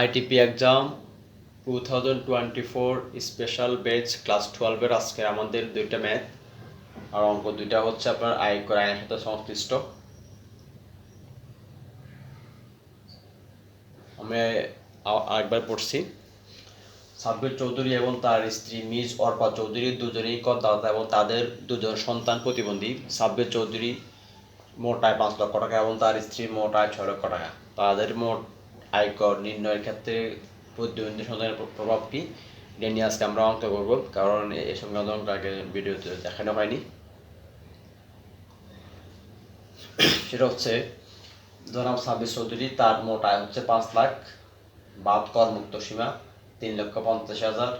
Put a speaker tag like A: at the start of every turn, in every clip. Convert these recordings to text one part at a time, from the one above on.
A: ITP exam two thousand twenty four special batch class টুয়েলভের আজকে আমাদের দুইটা ম্যাথ আর অঙ্ক দুইটা হচ্ছে আপনার আয়কর আইনের সাথে সংশ্লিষ্ট। আমি আরেকবার পড়ছি। সাব্বির চৌধুরী এবং তার স্ত্রী মিজ অর্পা চৌধুরী দুজনেই করদাতা এবং তাদের দুজন সন্তান প্রতিবন্ধী। সাব্বির চৌধুরী মোট আয় পাঁচ লক্ষ টাকা এবং তার স্ত্রী মোট আয় ছয় লক্ষ টাকা। তাদের মোট আয়কর নির্ণয়ের ক্ষেত্রে প্রতিবন্ধী সন্তানের প্রভাব কি? এটা নিয়ে আজকে আমরা অঙ্ক করব, কারণ এই সংক্রান্ত আগে ভিডিওতে দেখানো হয়নি। সেটা হচ্ছে, জনাব সাব্বির চৌধুরী, তার মোট আয় হচ্ছে পাঁচ লাখ বাদ করমুক্ত সীমা, তিন লক্ষ পঞ্চাশ হাজার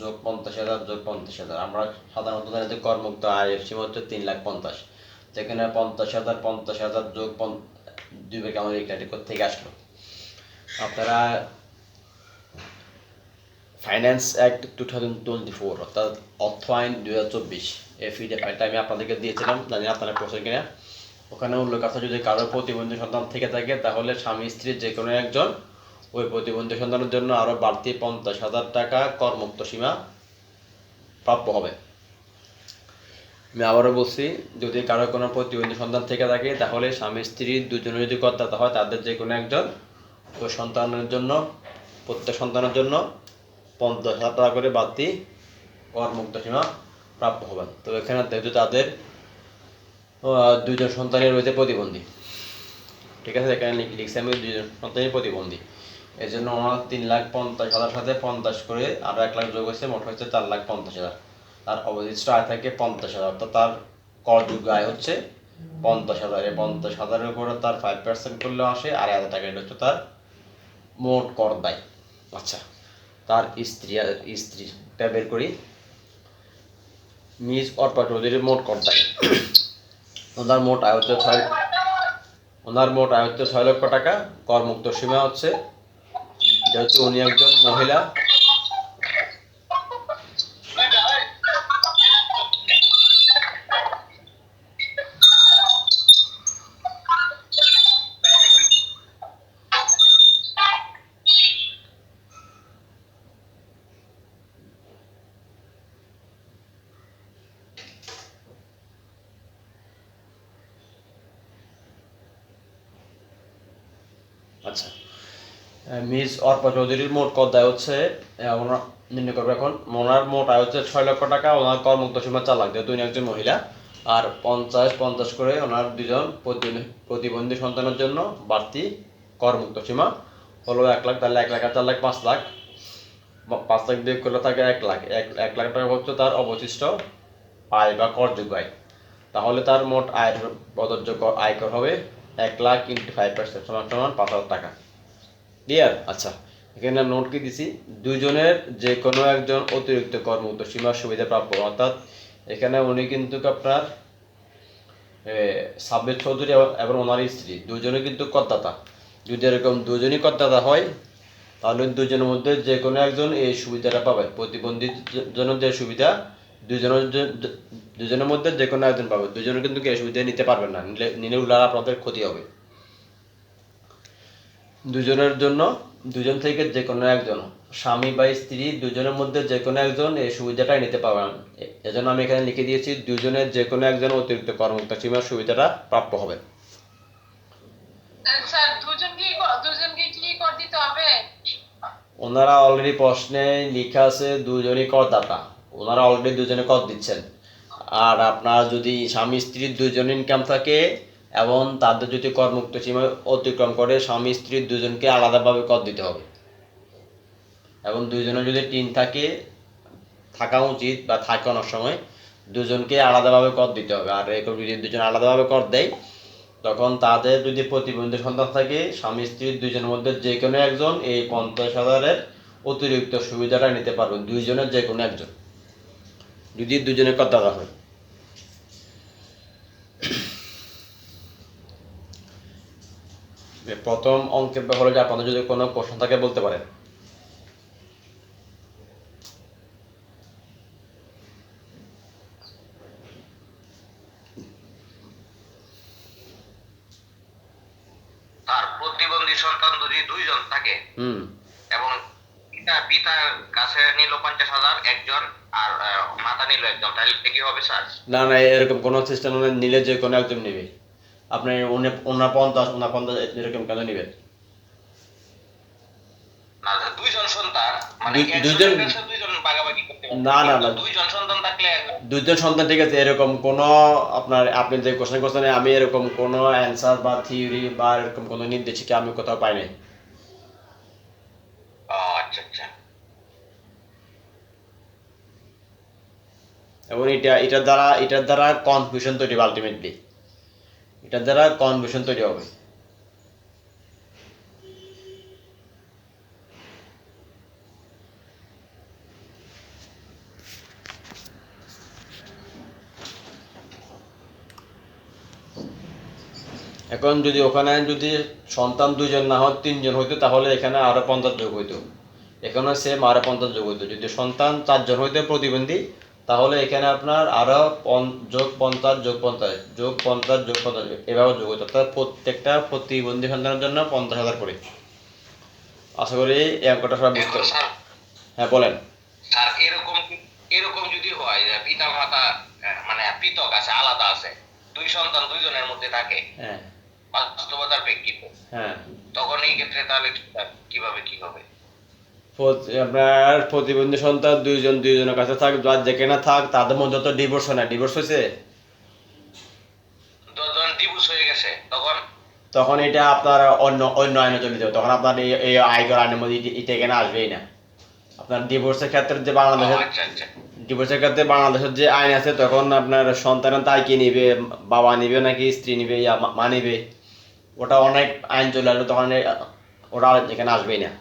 A: যোগ পঞ্চাশ হাজার যোগ পঞ্চাশ হাজার। আমরা সাধারণত জানি যে করমুক্ত আয়ের সীমা হচ্ছে তিন লাখ পঞ্চাশ। যেখানে পঞ্চাশ হাজার পঞ্চাশ হাজার যোগ দুই ভাগে আমাদের এই ক্যাটাগরি থেকে আসলো? আপনারা finance act two thousand twenty four অর্থাৎ অর্থ আইন দুই হাজার চব্বিশ এই ফিডে ফাইলটা আমি আপনাদেরকে দিয়েছিলাম, জানি আপনারা পড়ছেন কিনা। ওখানে উল্লেখ আছে, যদি কারোর প্রতিবন্ধী সন্তান থেকে থাকে, তাহলে স্বামী স্ত্রীর যে কোনো একজন ওই প্রতিবন্ধী সন্তানের জন্য আরও বাড়তি পঞ্চাশ হাজার টাকা করমুক্ত সীমা প্রাপ্য হবে। আমি আবারও বলছি, যদি কারও কোনো প্রতিবন্ধী সন্তান থেকে থাকে, তাহলে স্বামী, স্ত্রী দুজনে যদি করদাতা হয়, তাদের যে কোনো একজন ওই সন্তানের জন্য, প্রত্যেক সন্তানের জন্য পঞ্চাশ হাজার টাকা করে বাড়তি করমুক্ত সীমা প্রাপ্য হবে। তো এখানে যেহেতু তাদের দুজন সন্তানের রয়েছে প্রতিবন্ধী। ঠিক আছে, এখানে লিখ- লিখছি আমি দুজন সন্তানের প্রতিবন্ধী। এই জন্য ওনার তিন লাখ পঞ্চাশ হাজার সাথে পঞ্চাশ করে আরও এক লাখ যোগ হয়েছে, মোট হচ্ছে চার লাখ পঞ্চাশ হাজার। তার অবশিষ্ট আয় থাকে পঞ্চাশ হাজার, অর্থাৎ তার করযোগ্য আয় হচ্ছে পঞ্চাশ হাজার। এই পঞ্চাশ হাজারের উপরে তার ফাইভ পার্সেন্ট করলেও আসে, আড়াই হাজার টাকা। এটা হচ্ছে তার মোট কর দেয় আচ্ছা তার স্ত্রী স্ত্রীটা বের করি। মিস অর্পা চৌধুরীর মোট কর দেয় ওনার মোট আয় হচ্ছে ছয় ওনার মোট আয় হচ্ছে ছয় লক্ষ টাকা। করমুক্ত সীমা হচ্ছে, যেহেতু উনি একজন মহিলা আচ্ছা। মিস অর্পা চৌধুরীর মোট দায় হচ্ছে ওনার নির্ণয় এখন, ওনার মোট আয় হচ্ছে ছয় লক্ষ টাকা, ওনার করমুক্ত সীমা চার লাখ যেহেতু উনি একজন মহিলা, আর পঞ্চাশ পঞ্চাশ করে ওনার দুজন প্রতিবন্ধী সন্তানের জন্য বাড়তি সীমা হলো এক লাখ, তাহলে এক লাখ আর চার লাখ পাঁচ লাখ। পাঁচ লাখ বিয়োগ করলে থাকে এক লাখ, এক এক লাখ টাকা হচ্ছে তার অবশিষ্ট আয় বা করযোগ্য আয়। তাহলে তার মোট আয়ের প্রযোজ্য কর- আয়কর হবে এক লাখ ইন্টু ফাইভ পার্সেন্ট সমান সমান পাঁচ হাজার টাকা। ক্লিয়ার আচ্ছা। এখানে নোট কি দিছি? দুজনের যে কোনো একজন অতিরিক্ত কর্মুক্ত সীমা সুবিধা প্রাপ্য। অর্থাৎ এখানে উনি কিন্তু আপনার সাব্বির চৌধুরী এবং- ওনার স্ত্রী। দুজনে কিন্তু করদাতা। যদি এরকম দুজনই করদাতা হয় তাহলে দুজনের মধ্যে যে কোনো একজন এই সুবিধাটা পাবে। প্রতিবন্ধীর জ- জন্য যে সুবিধা দুজনের দুজনের মধ্যে যে কোনো একজন পাবে। দুজনে কিন্তু এই সুবিধা নিতে পারবেন না। নিলে নিলে উল্লার আপনাদের ক্ষতি হবে। দুজনের জন্য দুজন থেকে যে কোনো একজন স্বামী বা স্ত্রী দুজনের মধ্যে যে কোনো একজন এই সুবিধাটাই নিতে পারবেন। এজন্য আমি এখানে লিখে দিয়েছি দুজনের যে কোনো একজন অতিরিক্ত কর্মকর্তা সীমার সুবিধাটা প্রাপ্য হবে।
B: হবে?
A: ওনারা অলরেডি প্রশ্নে লেখা আছে দুজনই করদাতা। ওনারা অলরেডি দুজনে কর দিচ্ছেন? আর আপনার যদি স্বামী স্ত্রীর দুজন ইনকাম থাকে এবং তাদের যদি করমুক্ত সীমা অতিক্রম করে, স্বামী স্ত্রীর দুজনকে আলাদাভাবে কর দিতে হবে? এবং দুজনে যদি টিন থাকে, থাকা উচিত বা থাকে অনেক সময়, দুজনকে আলাদাভাবে কর দিতে হবে? আর এরকম যদি দুজন আলাদাভাবে কর দেয়, তখন তাদের যদি প্রতিবন্ধী সন্তান থাকে, স্বামী স্ত্রীর দুজনের মধ্যে যে কোনো একজন এই পঞ্চাশ হাজারের অতিরিক্ত সুবিধাটা নিতে পারবেন, দুইজনের যে কোনো একজন। যদি দুজনের কথা হয় প্রথম অঙ্কের ব্যাপারে যে আপনাদের যদি কোনো প্রশ্ন থাকে বলতে পারেন।
C: তার প্রতিবন্ধী সন্তান যদি দুইজন থাকে
A: হুম।
C: এবং পিতা পিতার কাছে নিল পঞ্চাশ হাজার একজন আর মাতা নিল একজন তাহলে কি হবে স্যার?
A: না না এরকম কোনো সিস্টেম নিলে যে কোনো নেবে। আপনি এরকম কেন নেবেন?
C: না মানে।
A: না, না,
C: দুইজন সন্তান
A: ঠিক আছে এরকম কোনো আপনার আপনি যে কোশ্চেন করছেন আমি এরকম কোনো অ্যান্সার বা থিওরি বা এরকম কোনো নির্দেশিকা আমি কোথাও পাই নাই
C: ও আচ্ছা আচ্ছা
A: এবং এটা, এটার দ্বারা এটার দ্বারা কনফিউশন তৈরি হবে আলটিমেটলি এটার দ্বারা কনফিউশন তৈরি হবে। এখন যদি ওখানে যদি সন্তান দুজন না হয়, তিনজন হইতো, তাহলে এখানে আরও পঞ্চাশ যোগ হইতো। এখানে সেম আরও পঞ্চাশ যোগ হইতো। যদি সন্তান চারজন হইতো, প্রতিবন্ধী তাহলে এখানে আপনার আরও যোগ পঞ্চাশ যোগ পঞ্চাশ যোগ পঞ্চাশ যোগ পঞ্চাশ এভাবে যোগ হইতো অর্থাৎ প্রত্যেকটা প্রতিবন্ধী সন্তানের জন্য পঞ্চাশ হাজার করে। আশা করি এই অঙ্কটা সবাই বুঝতে হ্যাঁ বলেন।
C: স্যার এরকম এরকম যদি হয় যে পিতা মাতা মানে পৃথক আছে আলাদা আছে দুই সন্তান দুইজনের মধ্যে থাকে
A: হ্যাঁ।
C: বাস্তবতার প্রেক্ষিতে
A: হ্যাঁ।
C: তখন এই ক্ষেত্রে তাহলে কীভাবে কি হবে?
A: আপনার প্রতিবন্ধী সন্তান দুইজন দুইজনের কাছে থাক যার যেখানে থাক তাদের মধ্যে তো ডিভোর্স হয় না। ডিভোর্স হয়েছে?
C: হয়ে তখন?
A: এটা আপনার অন্য অন্য আইনে চলে যাবে। তখন আপনার এই আয়কর আইনের মধ্যে এটা- এখানে আসবেই না। আপনার ডিভোর্সের ক্ষেত্রে যে
C: ও,
A: বাংলাদেশের
C: আচ্ছা। আচ্ছা
A: ডিভোর্সের ক্ষেত্রে বাংলাদেশের যে আইন আছে তখন আপনার সন্তান তাই কি নিবে বাবা নিবে নাকি স্ত্রী নিবে মা- নিবে? ওটা অনেক আইন চলে আসবে তখন ওরা এখানে আসবেই না।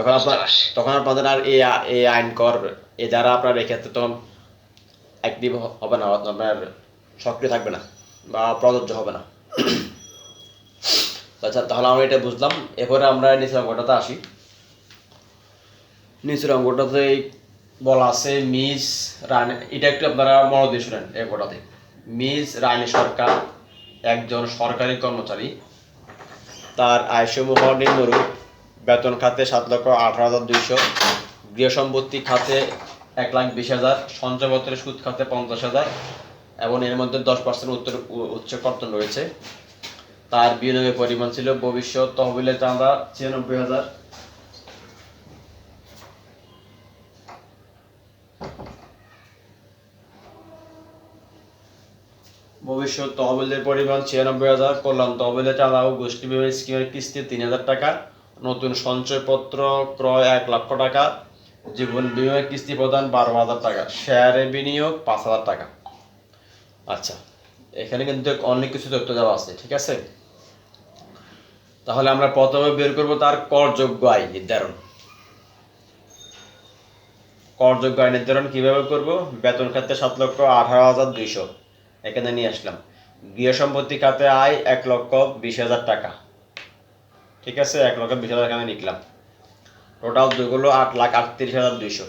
A: তখন আপনার তখন আপনাদের আর এই এই আইন কর এ দ্বারা আপনার এক্ষেত্রে তখন অ্যাক্টিভ হবে না আপনার সক্রিয় থাকবে না বা প্রযোজ্য হবে না। আচ্ছা তাহলে আমরা এটা বুঝলাম। এরপরে আমরা নিচের অঙ্কটাতে আসি। নিচের অঙ্কটাতে বলা আছে মিস রানী এটা একটু আপনারা মনে দিয়ে শুনেন এই অঙ্কটাতে। মিস রানী সরকার একজন সরকারি কর্মচারী। তার আয়সমূহ নিম্নরূপ। বেতন খাতে সাত লক্ষ আঠারো হাজার দুইশো। গৃহ সম্পত্তি খাতে এক লাখ বিশ হাজার, সঞ্চয়পত্রের সুদ খাতে পঞ্চাশ হাজার এবং এর মধ্যে দশ পার্সেন্ট উত্তর উচ্চ কর্তন রয়েছে। তার বিনিয়োগের পরিমাণ ছিল ভবিষ্যৎ তহবিলে চাঁদা ছিয়ানব্বই হাজার। ভবিষ্যৎ তহবিলের পরিমাণ ছিয়ানব্বই হাজার, কল্যাণ তহবিলে চাঁদা ও গোষ্ঠী বিমা স্কিমের কিস্তি তিন হাজার টাকা। নতুন সঞ্চয়পত্র ক্রয় এক লক্ষ টাকা, জীবন বিমার কিস্তি প্রদান বারো হাজার টাকা শেয়ারে বিনিয়োগ পাঁচ হাজার টাকা। আচ্ছা এখানে কিন্তু অনেক কিছু তথ্য দেওয়া আছে, ঠিক আছে? তাহলে আমরা প্রথমে বের করব তার করযোগ্য আয় নির্ধারণ। করযোগ্য আয় নির্ধারণ কীভাবে করব? বেতন খাতে সাত লক্ষ আঠারো হাজার দুইশো। এখানে নিয়ে আসলাম। গৃহ সম্পত্তি খাতে আয় এক লক্ষ বিশ হাজার টাকা। ঠিক আছে, এক লক্ষ বিশ হাজার এখানে লিখলাম টোটাল দুই আট লাখ আটত্রিশ হাজার দুইশো।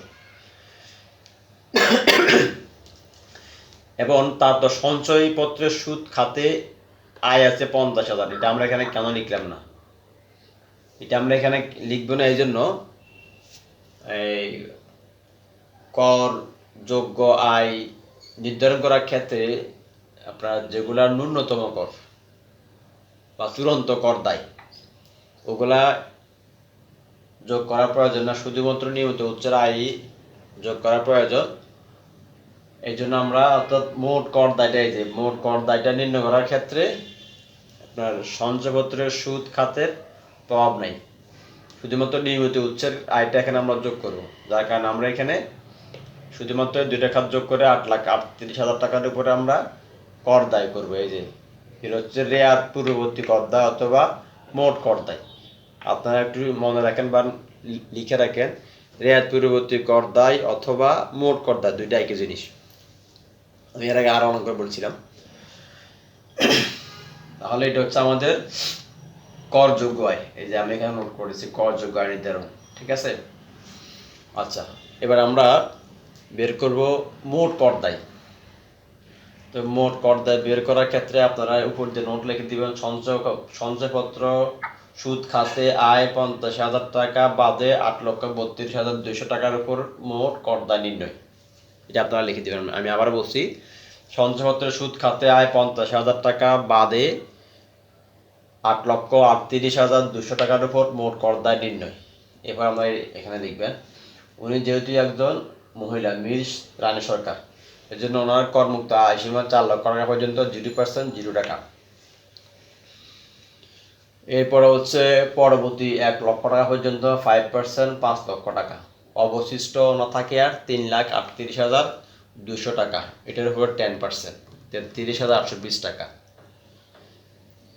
A: এবং তার তো সঞ্চয়পত্রের সুদ খাতে আয় আছে পঞ্চাশ হাজার। এটা আমরা এখানে কেন লিখলাম না? এটা আমরা এখানে লিখব না এই জন্য এই কর যোগ্য আয় নির্ধারণ করার ক্ষেত্রে আপনার যেগুলা ন্যূনতম কর বা চূড়ান্ত কর দায়। ওগুলা যোগ করা প্রয়োজন না শুধুমাত্র নিয়মিত উচ্চের আয় যোগ করা প্রয়োজন। এই জন্য আমরা অর্থাৎ মোট কর দায়টা, এই যে মোট কর দায়টা নির্ণয় করার ক্ষেত্রে আপনার সঞ্চয়পত্রের সুদ খাতের প্রভাব নাই। শুধুমাত্র নিয়মিত উচ্চের আয়টা এখানে আমরা যোগ করব। যার কারণে আমরা এখানে শুধুমাত্র দুইটা খাত যোগ করে আট লাখ আটত্রিশ হাজার টাকার উপরে আমরা কর দায় করব। এই যে হচ্ছে রেয়ার পূর্ববর্তী কর দায় অথবা মোট কর দায়। আপনারা একটু মনে রাখেন বা লিখে রাখেন, রেয়াত পূর্ববর্তী কর দায় অথবা মোট কর দায় দুইটা একই জিনিস। আমি এর আগে আরও অনেক করে বলছিলাম। তাহলে এটা হচ্ছে আমাদের করযোগ্য আয়। এই যে আমি এখানে নোট করেছি করযোগ্য আয় নির্ধারণ, ঠিক আছে? আচ্ছা এবার আমরা বের করব মোট কর দায় তো মোট কর দায় বের করার ক্ষেত্রে আপনারা উপর যে নোট লিখে দিবেন, সঞ্চয় সঞ্চয়পত্র সুদ খাতে আয় পঞ্চাশ হাজার টাকা, বাদে আট লক্ষ বত্রিশ হাজার দুইশো টাকার উপর মোট করদায় নির্ণয়। এটা আপনারা লিখে দেবেন, আমি আবার বলছি সঞ্চয়পত্রের সুদ খাতে আয় পঞ্চাশ হাজার টাকা, বাদে আট লক্ষ আটত্রিশ হাজার দুশো টাকার উপর মোট করদায় নির্ণয়। এবার আমরা এখানে দেখবেন উনি যেহেতু একজন মহিলা মিস রানী সরকার, এর জন্য ওনার করমুক্ত আয় সীমা চার লক্ষ টাকা পর্যন্ত, জিরো পার্সেন্ট, জিরো টাকা। এরপরে হচ্ছে পরবর্তী এক লক্ষ টাকা পর্যন্ত ফাইভ পার্সেন্ট পাঁচ লক্ষ টাকা। অবশিষ্ট না থাকে আর তিন লাখ আটত্রিশ হাজার দুশো টাকা। এটার উপর টেন পার্সেন্ট তেত্রিশ হাজার আটশো বিশ টাকা।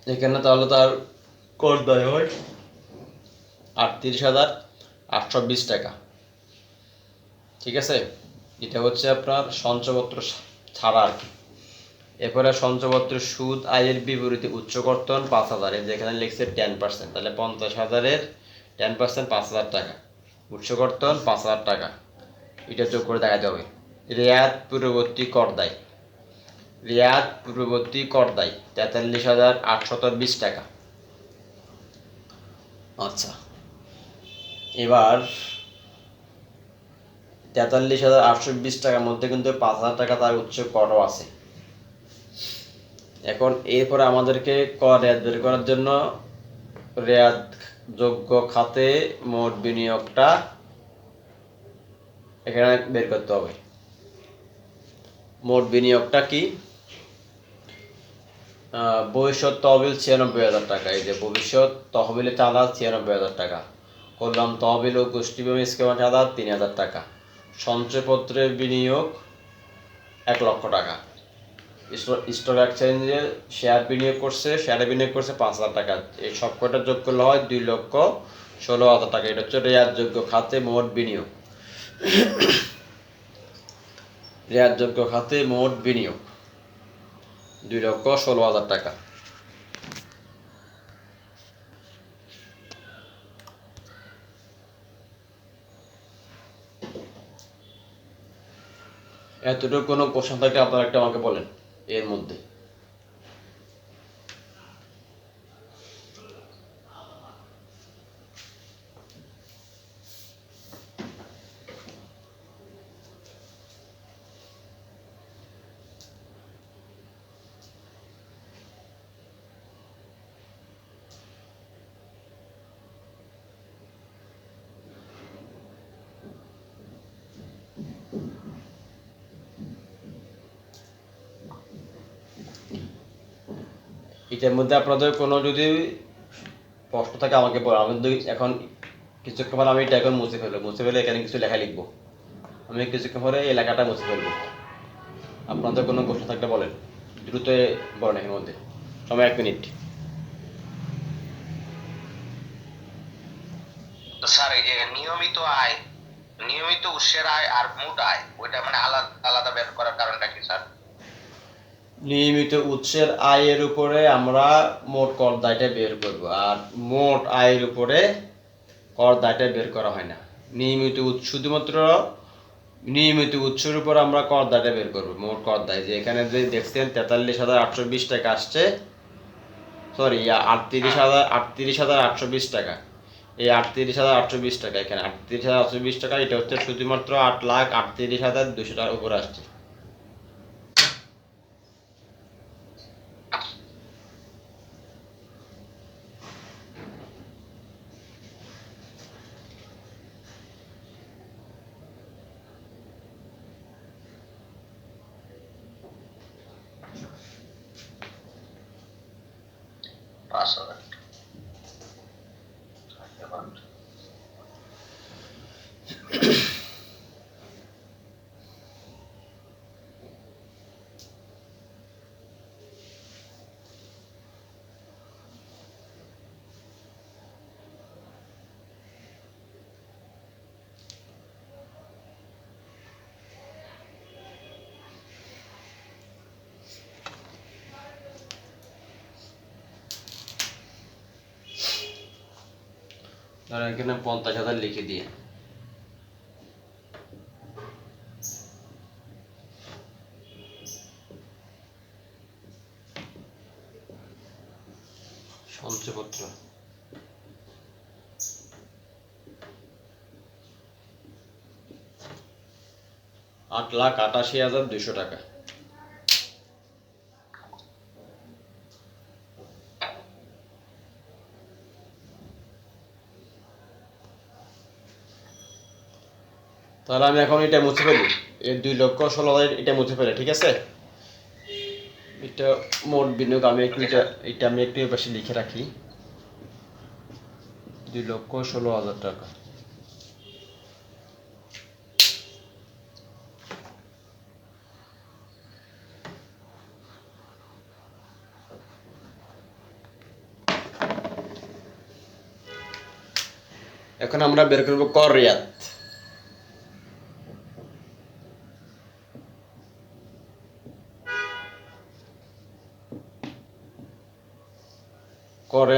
A: এখানে তাহলে তার কর দেয় হয় আটত্রিশ হাজার আটশো বিশ টাকা। ঠিক আছে? এটা হচ্ছে আপনার সঞ্চয়পত্র ছাড়া আর কি। এরপরে সঞ্চয়পত্রের সুদ, আয়ের বিপরীতে উচ্চ কর্তন পাঁচ হাজার যেখানে লিখছে টেন পার্সেন্ট তাহলে পঞ্চাশ হাজারের টেন পার্সেন্ট পাঁচ হাজার টাকা। উচ্চ কর্তন পাঁচ হাজার টাকা। এটা যোগ করে দেখাতে হবে। রেয়াত পূর্ববর্তী কর দায়। রেয়াত পূর্ববর্তী কর দায়, তেতাল্লিশ হাজার আটশত বিশ টাকা। আচ্ছা। এবার তেতাল্লিশ হাজার আটশো বিশ টাকার মধ্যে কিন্তু পাঁচ হাজার টাকা তার উচ্চ করও আছে। এখন এরপরে আমাদেরকে কর রেয়াত বের করার জন্য রেয়াত যোগ্য খাতে মোট বিনিয়োগটা এখানে বের করতে হবে। মোট বিনিয়োগটা কি? ভবিষ্যৎ তহবিল ছিয়ানব্বই হাজার টাকা। এই যে ভবিষ্যৎ তহবিলে চাঁদা ছিয়ানব্বই হাজার টাকা। কল্যাণ তহবিল ও গোষ্ঠী বিমা স্কিমের চাঁদা তিন হাজার টাকা। সঞ্চয়পত্রের বিনিয়োগ এক লক্ষ টাকা। স্টক এক্সচেঞ্জে শেয়ার বিনিয়োগ করছে শেয়ারে বিনিয়োগ করছে পাঁচ হাজার টাকা। এই সব কটা যোগ করলে হয়? দুই লক্ষ ষোলো হাজার টাকা। এটা হচ্ছে রেয়াতযোগ্য খাতে মোট বিনিয়োগ। রেয়াতযোগ্য খাতে মোট বিনিয়োগ। দুই লক্ষ ষোলো হাজার টাকা। এতটুকু কোনো প্রশ্ন থাকলে আপনারা একটা আমাকে বলেন। এর মধ্যে এটার মধ্যে আপনাদের কোনো যদি প্রশ্ন থাকে আমাকে বলো। আমি এখন কিছুক্ষণ পরে আমি এটা এখন মুছে ফেলব। মুছে ফেলে এখানে কিছু লেখা লিখব। আমি কিছুক্ষণ পরে এই লেখাটা মুছে ফেলব। আপনাদের কোনো প্রশ্ন থাকলে বলেন। দ্রুত বলেন এর মধ্যে। সময় এক মিনিট।
C: স্যার, এই যে নিয়মিত আয়, নিয়মিত উৎসের আয় আর মোট আয়, ওইটা মানে আলাদা আলাদা বের করার কারণটা কি, স্যার?
A: নিয়মিত উৎসের আয়ের উপরে আমরা মোট কর দায়টা বের করব। আর মোট আয়ের উপরে কর দায়টা বের করা হয় না। নিয়মিত উৎস, শুধুমাত্র নিয়মিত উৎসের উপর আমরা কর দায়টা বের করব। মোট কর দায় যে এখানে যে দেখছেন তেতাল্লিশ হাজার আটশো বিশ টাকা আসছে। সরি আটত্রিশ হাজার আটত্রিশ হাজার আটশো বিশ টাকা। এই আটত্রিশ হাজার আটশো বিশ টাকা, এখানে আটত্রিশ হাজার আটশো বিশ টাকা, এটা হচ্ছে শুধুমাত্র আট লাখ আটত্রিশ হাজার দুশো টাকার উপর আসছে। ধরেন এখানে পঞ্চাশ হাজার লিখে দিয়ে। সঞ্চয়পত্র। আট লাখ আটাশি হাজার দুশো টাকা। তাহলে আমি এখন এটা মুছে ফেলি। এই দুই লক্ষ ষোলো হাজার এটা মুছে ফেলে, ঠিক আছে? এটা মোট বিনিয়োগ আমি একটু এটা আমি একটু পাশে লিখে রাখি। দুই লক্ষ ষোলো হাজার টাকা। এখন আমরা বের করব কর রিয়াত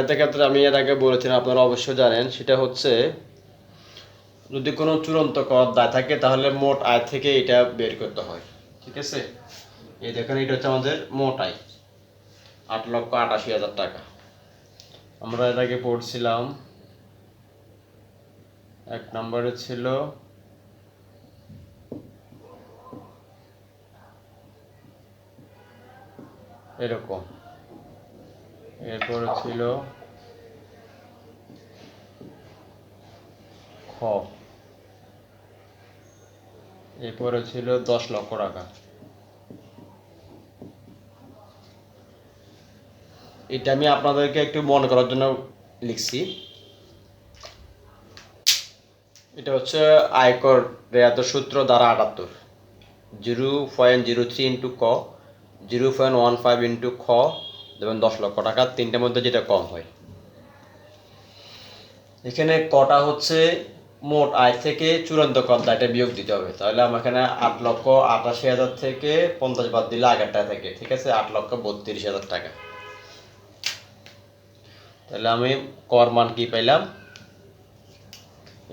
A: রিয়াতের ক্ষেত্রে আমি এর আগে বলেছিলাম, আপনারা অবশ্যই জানেন, সেটা হচ্ছে যদি কোনো চূড়ান্ত কর দায় থাকে, তাহলে মোট আয় থেকে এটা বের করতে হয়। ঠিক আছে? এই দেখেন, এটা হচ্ছে আমাদের মোট আয়, আট লক্ষ আটাশি হাজার টাকা। আমরা এর আগে পড়ছিলাম, এক নম্বরে ছিল এরকম। এরপরে ছিল খ এরপরে ছিল দশ লক্ষ টাকা। এটা আমি আপনাদেরকে একটু মনে করার জন্য লিখছি। এটা হচ্ছে আয়কর রেয়াত সূত্র দ্বারা আটাত্তর। Zero point zero three into ক, zero point one five into খ, দেবেন দশ লক্ষ টাকা। তিনটের মধ্যে যেটা কম হয়। এখানে কটা হচ্ছে মোট আয় থেকে চূড়ান্ত কর দায়টা বিয়োগ দিতে হবে। তাহলে আমার এখানে আট লক্ষ আটাশি হাজার থেকে পঞ্চাশ বাদ দিলে আগেরটা থেকে, ঠিক আছে? আট লক্ষ বত্রিশ হাজার টাকা। তাহলে আমি কর মান কি পাইলাম?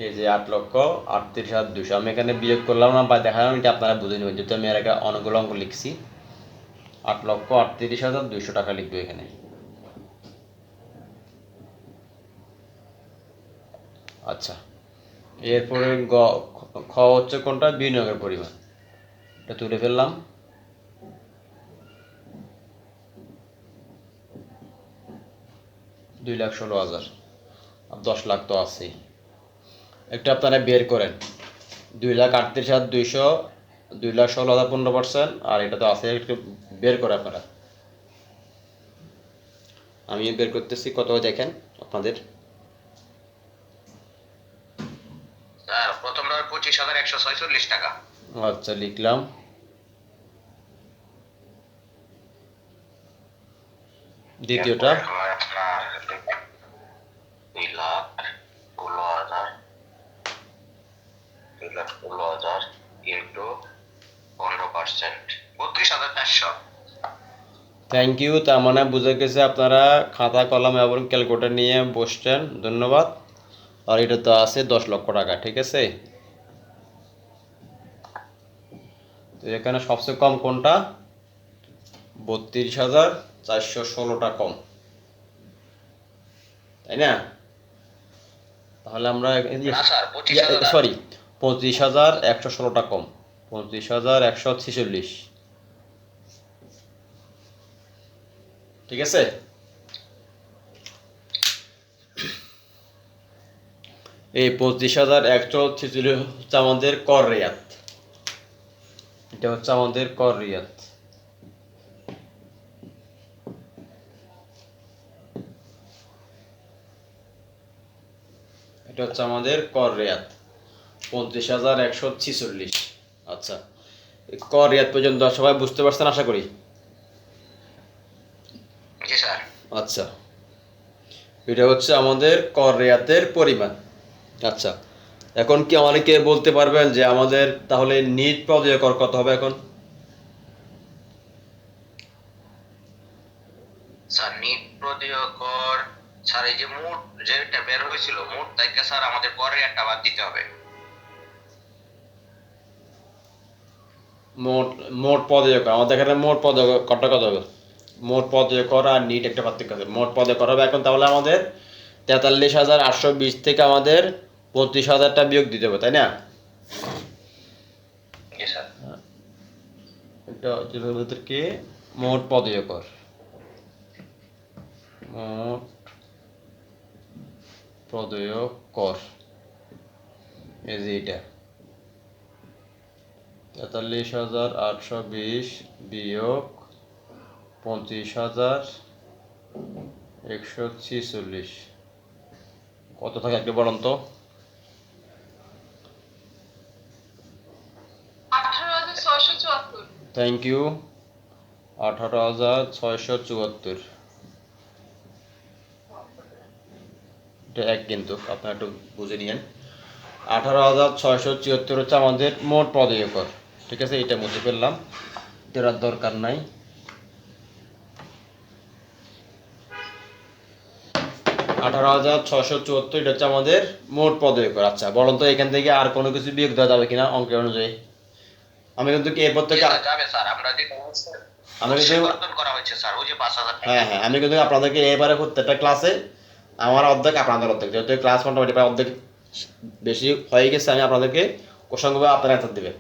A: এই যে আট লক্ষ আটত্রিশ হাজার দুশো আমি এখানে বিয়োগ করলাম না, বা দেখালাম এটা আপনারা বুঝে নেবেন। যেহেতু আমি এর আগে অনেকগুলো অঙ্ক লিখছি, আট লক্ষ আটত্রিশ হাজার দুইশো টাকা লিখব এখানে। আচ্ছা। এরপরে গ, খ হচ্ছে কোনটা? বিনিয়োগের পরিমাণ। এটা তুলে ফেললাম। দুই লাখ ষোলো হাজার। দশ লাখ তো আছেই। একটু আপনারা বের করেন। দুই লাখ আটত্রিশ হাজার দুইশো, দুই লাখ ষোলো হাজার পনেরো পার্সেন্ট, আর এটা তো আছে, একটু বের করে আপনারা। আমি বের করতেছি, কত দেখেন আপনাদের
C: স্যার প্রথমটা পঁচিশ হাজার একশো ছয়চল্লিশ টাকা।
A: আচ্ছা লিখলাম। দ্বিতীয়টা।
C: এরপরে আপনার দুই লাখ ষোলো হাজার। দুই লাখ ষোলো হাজার ইন্টু পনেরো পার্সেন্ট। বত্রিশ হাজার চারশো
A: থ্যাংক ইউ তার মানে বুঝে গেছে আপনারা খাতা কলম এবং ক্যালকুলেটর নিয়ে বসছেন। ধন্যবাদ। আর এটা তো আছে দশ লক্ষ টাকা ঠিক আছে তো এখানে সবচেয়ে কম কোনটা? বত্রিশ হাজার চারশো ষোলোটা কম। তাই না? তাহলে আমরা
C: পঁচিশ হাজার
A: সরি পঁচিশ হাজার একশো ষোলোটা কম। পঁচিশ হাজার একশো ছেচল্লিশ। ঠিক আছে? এই পঁচিশ হাজার একশো ছেচল্লিশ হচ্ছে আমাদের কর রেয়াত। এটা হচ্ছে আমাদের কর রিয়াত এটা হচ্ছে আমাদের কর রেয়াত পঁচিশ হাজার একশো ছিচল্লিশ। আচ্ছা কর রেয়াত পর্যন্ত সবাই বুঝতে পারছেন আশা করি? আচ্ছা এটা হচ্ছে আমাদের কর রেয়াতের পরিমাণ। আচ্ছা এখন কি আমাদেরকে বলতে পারবেন যে আমাদের তাহলে নিট পদীয় কর কত হবে এখন?
C: স্যার নিট প্রদীয় কর স্যার এই যে মোট যেটা বের হয়েছিল মোট তাইকে স্যার আমাদের পরে একটা বাদ দিতে হবে।
A: মোট মোট পদীয় কর আমাদের এখানে মোট পদীয় করটা কত হবে? মোট পদীয় কর আর নিট একটা পার্থক্য আছে। মোট পদীয় কর হবে এখন তাহলে আমাদের তেতাল্লিশ হাজার আটশো বিশ থেকে আমাদের পঁচিশ হাজারটা বিয়োগ দিতে হবে তাই না? এটা যেটা ভিতরকে মোট পদীয় কর মোট পদীয় কর এই যে এটা। তেতাল্লিশ হাজার আটশো বিশ বিয়োগ পঁচিশ হাজার একশো ছিচল্লিশ। কত থাকে একটু বলুন তো
B: আঠারো হাজার ছয়শো চুয়াত্তর
A: থ্যাংক ইউ আঠারো হাজার ছয়শো চুয়াত্তর। এটা এক কিন্তু, আপনারা একটু বুঝে নিয়েন। আঠারো হাজার ছয়শো চুয়াত্তর হচ্ছে আমাদের মোট পদীয় কর ঠিক আছে, এটা মুছে ফেললাম। এটার দরকার নাই। আঠারো হাজার ছয়শো চুয়াত্তর, এটা হচ্ছে আমাদের মোট কর আচ্ছা বলুন তো এখান থেকে আর কোনো কিছু বিয়োগ দেওয়া যাবে কিনা অঙ্কের অনুযায়ী? আমি কিন্তু কি এরপর থেকে
C: যাবে স্যার আমরা যে
A: আমি কিন্তু
C: করা হয়েছে স্যার ওই যে পাঁচ হাজার টাকা।
A: হ্যাঁ হ্যাঁ আমি কিন্তু আপনাদেরকে এবারে প্রত্যেকটা ক্লাসে আমার অর্ধেক আপনাদের অর্ধেক। যেহেতু ক্লাস মোটামুটি প্রায় অর্ধেক বেশি হয়ে গেছে আমি আপনাদেরকে কোশ্চেনগুলো আপনারা অ্যান্সার দেবে।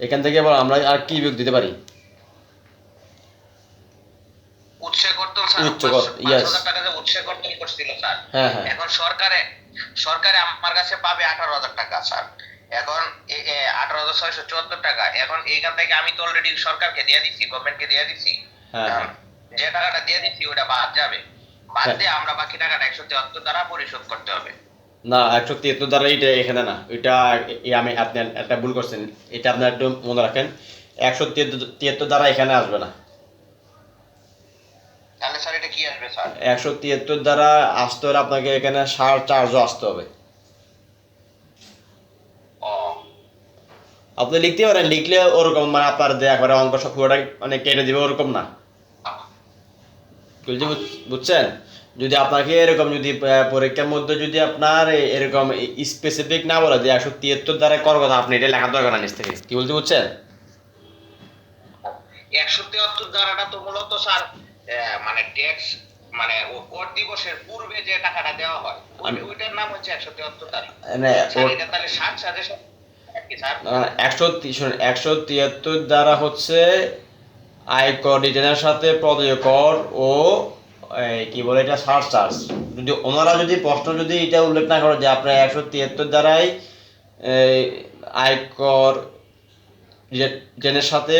A: এখান থেকে এবার আমরা আর কি বিয়োগ দিতে পারি? হ্যাঁ হ্যাঁ।
C: এখন সরকারে সরকারে আমার কাছে পাবে আঠারো হাজার টাকা স্যার। এখন আঠারো হাজার ছয়শো চুয়াত্তর টাকা। এখন এইখান থেকে আমি তো অলরেডি সরকারকে দিয়ে দিচ্ছি গভর্নমেন্টকে দিয়ে দিচ্ছি
A: হ্যাঁ হ্যাঁ।
C: যে টাকাটা দিয়ে দিচ্ছি ওটা বাদ যাবে। বাদ
A: হ্যাঁ।
C: দিয়ে আমরা বাকি টাকাটা একশো তিয়াত্তর দ্বারা পরিশোধ করতে হবে।
A: না একশো তিয়াত্তর দ্বারা এটা এখানে না। এটা আমি আপনি একটা ভুল করছেন। এটা আপনার একটু মনে রাখেন। একশো তিয়াত্তর দ্বারা এখানে আসবে না।
C: তাহলে স্যার এটা কি আসবে স্যার?
A: একশো তিয়াত্তর দ্বারা আসতে হলে আপনাকে এখানে সার চার্জও আসতে হবে
C: ও
A: আপনি লিখতে পারেন লিখলে ওরকম মানে আপনার যে একবারে অঙ্ক সব পুরোটা মানে কেটে দিবে ওরকম না। বুঝছেন? যদি আপনাকে এরকম যদি পরীক্ষার মধ্যে যদি আপনার এরকম স্পেসিফিক না বলে যে একশো তিয়াত্তর দ্বারা কর কথা আপনি এটা লেখা দরকার না নিচ থেকে। কি বলতে বুঝছেন?
C: একশো তিয়াত্তর দ্বারাটা তো মূলত স্যার মানে ট্যাক্স মানে কর দিবসের পূর্বে যে টাকাটা দেওয়া হয় ওইটার নাম হচ্ছে একশো তিয়াত্তর দ্বারা।
A: মানে
C: এটা তাহলে ষাট সাজেশন
A: একশো একশো তিয়াত্তর দ্বারা হচ্ছে আয়কর রিটার্নের সাথে কর ও কি বলে এটা, সার চার্জ। যদি ওনারা যদি প্রশ্ন যদি এটা উল্লেখ না করে যে আপনার একশো তিয়াত্তর দ্বারাই আয়কর রিটার্নের সাথে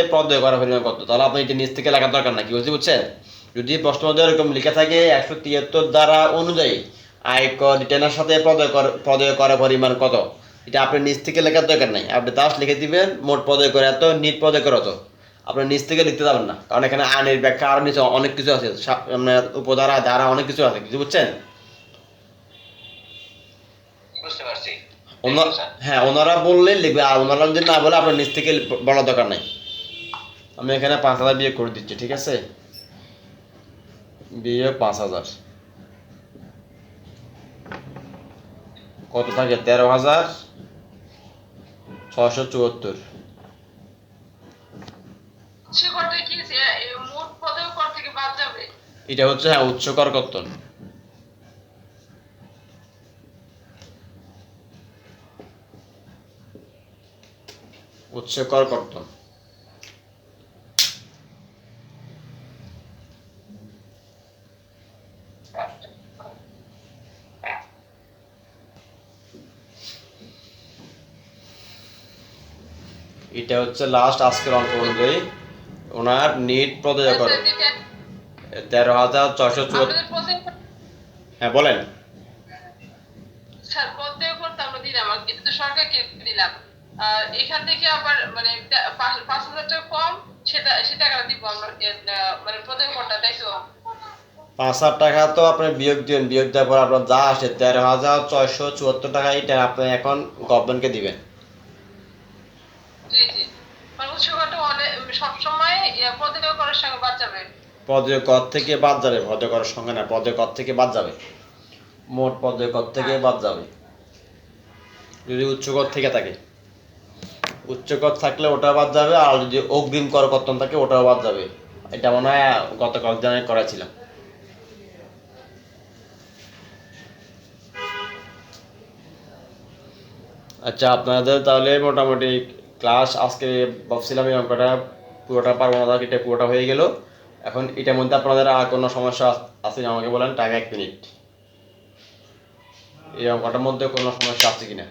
A: করা পরিমাণ কত? তাহলে আপনি এটা থেকে লেখার দরকার না কি বলছি বুঝছেন যদি প্রশ্ন এরকম লেখা থাকে, একশো তিয়াত্তর দ্বারা অনুযায়ী আয়কর রিটার্নের সাথে প্রদেয় কর, প্রদেয় করা পরিমাণ কত? এটা আপনি নিচ থেকে লেখার দরকার নাই। আপনি দাস লিখে দিবেন মোট পদয় করে এত নিট পদয় করে এত আপনি নিচ থেকে লিখতে যাবেন না। কারণ এখানে আইনের ব্যাখ্যা আরও নিচে অনেক কিছু আছে। আপনার উপধারা ধারা অনেক কিছু আছে। কিছু বুঝছেন. হ্যাঁ ওনারা বললে লিখবে আর ওনারা যদি না বলে আপনার নিচ থেকে বলার দরকার নাই। আমি এখানে পাঁচ হাজার বিয়ে করে দিচ্ছি ঠিক আছে? বিয়ে পাঁচ হাজার। কত থাকে? তেরো হাজার। ছশো চুয়াত্তর।
B: কর
A: এটা হচ্ছে হ্যাঁ উচ্চকর কর্তন উচ্চকর কর্তন এটা হচ্ছে লাস্ট আজকের অঙ্ক অনুযায়ী ওনার নিট প্রদেয় করে। তেরো হাজার ছয়শো হ্যাঁ বলেন।
B: স্যার পদেও করতে আমরা দিলাম। এটা তো সরকারকে দিলাম? আর এখান থেকে আবার মানে পাঁচ হাজার টাকা কম সেটা সে টাকাটা দিব আমরা। মানে পদেও করটা তাই তো?
A: পাঁচ হাজার টাকা তো আপনি বিয়োগ দিবেন। বিয়োগ দেওয়ার পর আপনার যা আসে তেরো হাজার ছয়শো চুয়াত্তর টাকা এটা আপনি এখন গভর্নমেন্টকে দিবেন। পদীয় কর থেকে বাদ যাবে পদীয় করের সঙ্গে না পদীয় কর থেকে বাদ যাবে। মোট পদীয় কর থেকে বাদ যাবে। যদি উচ্চকর থেকে থাকে। উচ্চকর থাকলে ওটা বাদ যাবে, আর যদি অগ্রিম কর কর্তন থাকে, ওটাও বাদ যাবে। এটা মনে হয় গত কয়েকদিন করেছিলাম আচ্ছা আপনাদের তাহলে মোটামুটি ক্লাস আজকে ভাবছিলাম এই অঙ্কটা পুরোটা পারব না এটা পুরোটা হয়ে গেল। এখন এটার মধ্যে আপনাদের আর কোনো সমস্যা আছে আমাকে বলেন টাইম এক মিনিট এই অঙ্কটার মধ্যে কোনো সমস্যা আছে কিনা?